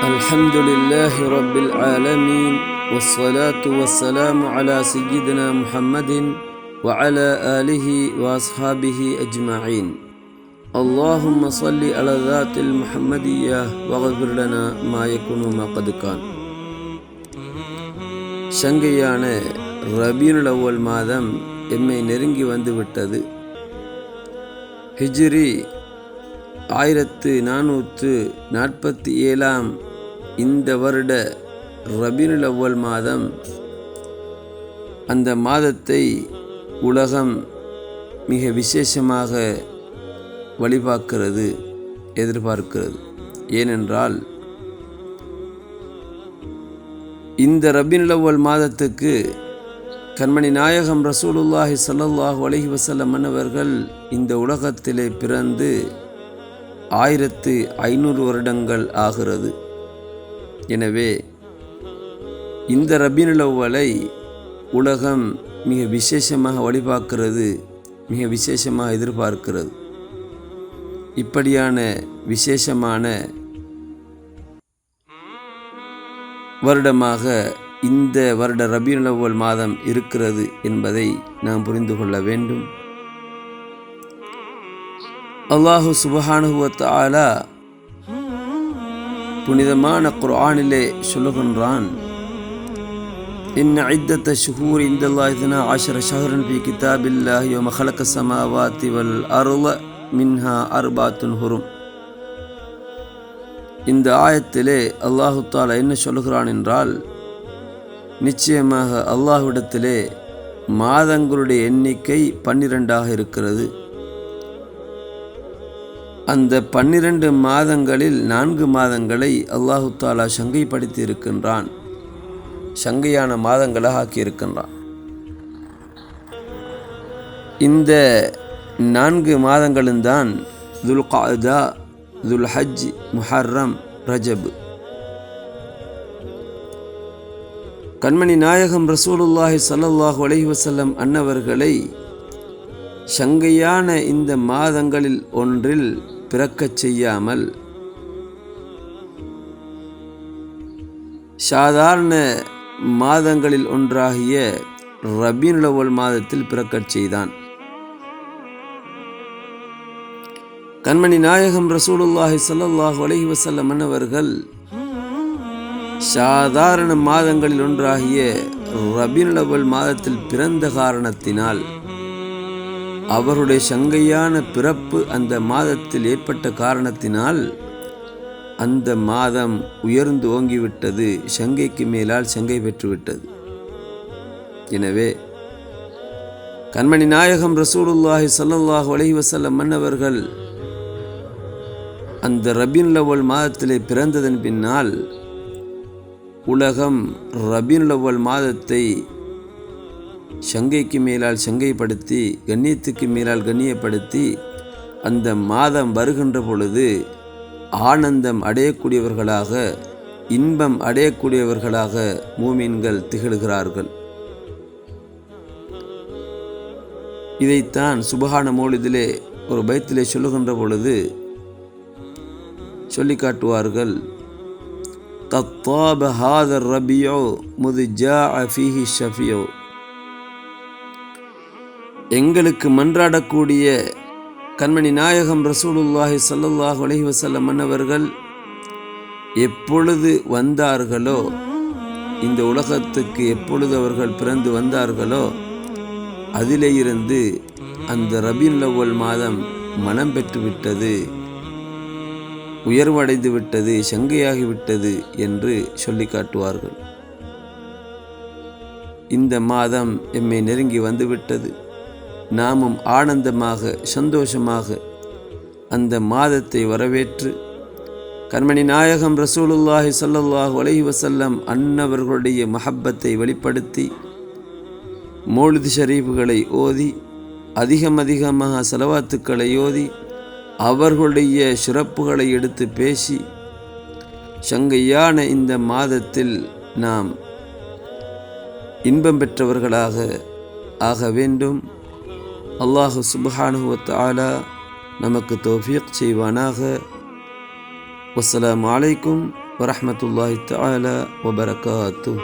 الحمد لله رب العالمين والصلاة والسلام على سيدنا محمد وعلى آله وأصحابه أجمعين اللهم صل على ذات المحمدية واغفر لنا ما يكون ما قد كان சங்கையான ரபீனுல் அவ்வல் மாதம் எம்மை நெருங்கி வந்து விட்டது ஹிஜ்ரி ஆயிரத்து நானூற்று நாற்பத்தி ஏழாம் இந்த வருட ரபீனுல் அவ்வல் மாதம் அந்த மாதத்தை உலகம் மிக விசேஷமாக வழிபார்க்கிறது எதிர்பார்க்கிறது. ஏனென்றால் இந்த ரபீனுல் அவ்வல் மாதத்துக்கு கண்மணி நாயகம் ரசூலுல்லாஹி ஸல்லல்லாஹு அலைஹி வசல்லம் அவர்கள் இந்த உலகத்திலே பிறந்து ஆயிரத்து ஐநூறு வருடங்கள் ஆகிறது. எனவே இந்த ரபினுலவலை உலகம் மிக விசேஷமாக வழிபார்க்கிறது மிக விசேஷமாக எதிர்பார்க்கிறது. இப்படியான விசேஷமான வருடமாக இந்த வருட ரபியுலவல் மாதம் இருக்கிறது என்பதை நாம் புரிந்து கொள்ள வேண்டும். அல்லாஹு சுபஹானுவத் ஆலா புனிதமான குர்ஆனிலே சொல்லுகின்றான் إن عدة الشهور عند الله اثنا عشر شهرا في كتاب الله يوم خلق السماوات والأرض منها أربعة هرم இந்த ஆயத்திலே அல்லாஹு தாலா என்ன சொல்லுகிறான் என்றால் நிச்சயமாக அல்லாஹ்விடத்திலே மாதங்களுடைய எண்ணிக்கை பன்னிரெண்டாக இருக்கிறது அந்த பன்னிரண்டு மாதங்களில் நான்கு மாதங்களை அல்லாஹு தாலா சங்கைப்படுத்தி இருக்கின்றான் சங்கையான மாதங்களாக ஆக்கியிருக்கின்றான். இந்த நான்கு மாதங்களும் தான் துல் காதா துல் ஹஜ் முஹர்ரம் ரஜப். கண்மணி நாயகம் ரசூலுல்லாஹி சல்லல்லாஹு அலஹி வசல்லம் அன்னவர்களை சங்கையான இந்த மாதங்களில் ஒன்றில் பிறக்கச் செய்யாமல் சாதாரண மாதங்களில் ஒன்றாகிய ரபீனுலவல் மாதத்தில் பிறக்கச் செய்தான். கண்மணி நாயகம் ரசூலுல்லாஹி சல்லாஹ் அலஹி வசல்லம் மன்னவர்கள் சாதாரண மாதங்களில் ஒன்றாகிய ரபீனுலவல் மாதத்தில் பிறந்த காரணத்தினால் அவருடைய சங்கையான பிறப்பு அந்த மாதத்தில் ஏற்பட்ட காரணத்தினால் அந்த மாதம் உயர்ந்து ஓங்கிவிட்டது. சங்கைக்கு மேலால் சங்கை பெற்றுவிட்டது. எனவே கண்மணி நாயகம் ரசூலுல்லாஹி சல்லாஹ் அலைஹி வசல்லம் மன்னவர்கள் அந்த ரபின் லவல் மாதத்திலே பிறந்ததன் பின்னால் உலகம் ரபின் லவல் மாதத்தை சங்கைக்கு மேலால் சங்கைப்படுத்தி கண்ணியத்துக்கு மேலால் கண்ணியப்படுத்தி அந்த மாதம் வருகின்ற பொழுது ஆனந்தம் அடையக்கூடியவர்களாக இன்பம் அடையக்கூடியவர்களாக மூமீன்கள் திகழ்கிறார்கள். இதைத்தான் சுபகான மோலிதிலே ஒரு பயத்திலே சொல்லுகின்ற பொழுது சொல்லி காட்டுவார்கள். தத்தாப ஹாதர் ரபியோ முது ஜா அஃபிஹி ஷஃபியோ. எங்களுக்கு மன்றாடக்கூடிய கண்மணி நாயகம் ரசூலுல்லாஹி சல்லுல்லாஹ் அலஹி வசல்லம் மன்னவர்கள் எப்பொழுது வந்தார்களோ இந்த உலகத்துக்கு எப்பொழுது அவர்கள் பிறந்து வந்தார்களோ அதிலே இருந்து அந்த ரபின் லவ்வல் மாதம் மனம் பெற்றுவிட்டது உயர்வடைந்து விட்டது சங்கையாகிவிட்டது என்று சொல்லி காட்டுவார்கள். இந்த மாதம் எம்மை நெருங்கி வந்துவிட்டது நாமும் ஆனந்தமாக சந்தோஷமாக அந்த மாதத்தை வரவேற்று கண்மணி நாயகம் ரசூலுல்லாஹி சல்லல்லாஹு வலைஹி வசல்லம் அன்னவர்களுடைய மஹப்பத்தை வெளிப்படுத்தி மோழுது ஷரீஃபுகளை ஓதி அதிகம் அதிகமாக செலவாத்துக்களை ஓதி அவர்களுடைய சிறப்புகளை எடுத்து பேசி சங்கையான இந்த மாதத்தில் நாம் இன்பம் பெற்றவர்களாக ஆக வேண்டும். அல்லாஹு சுபஹானுவத் ஆலா நமக்கு தௌஃபீக் செய்வானாக வஸ்ஸலாமு அலைக்கும் வரஹ்மத்துல்லாஹி தஆலா வபரகாத்துஹ்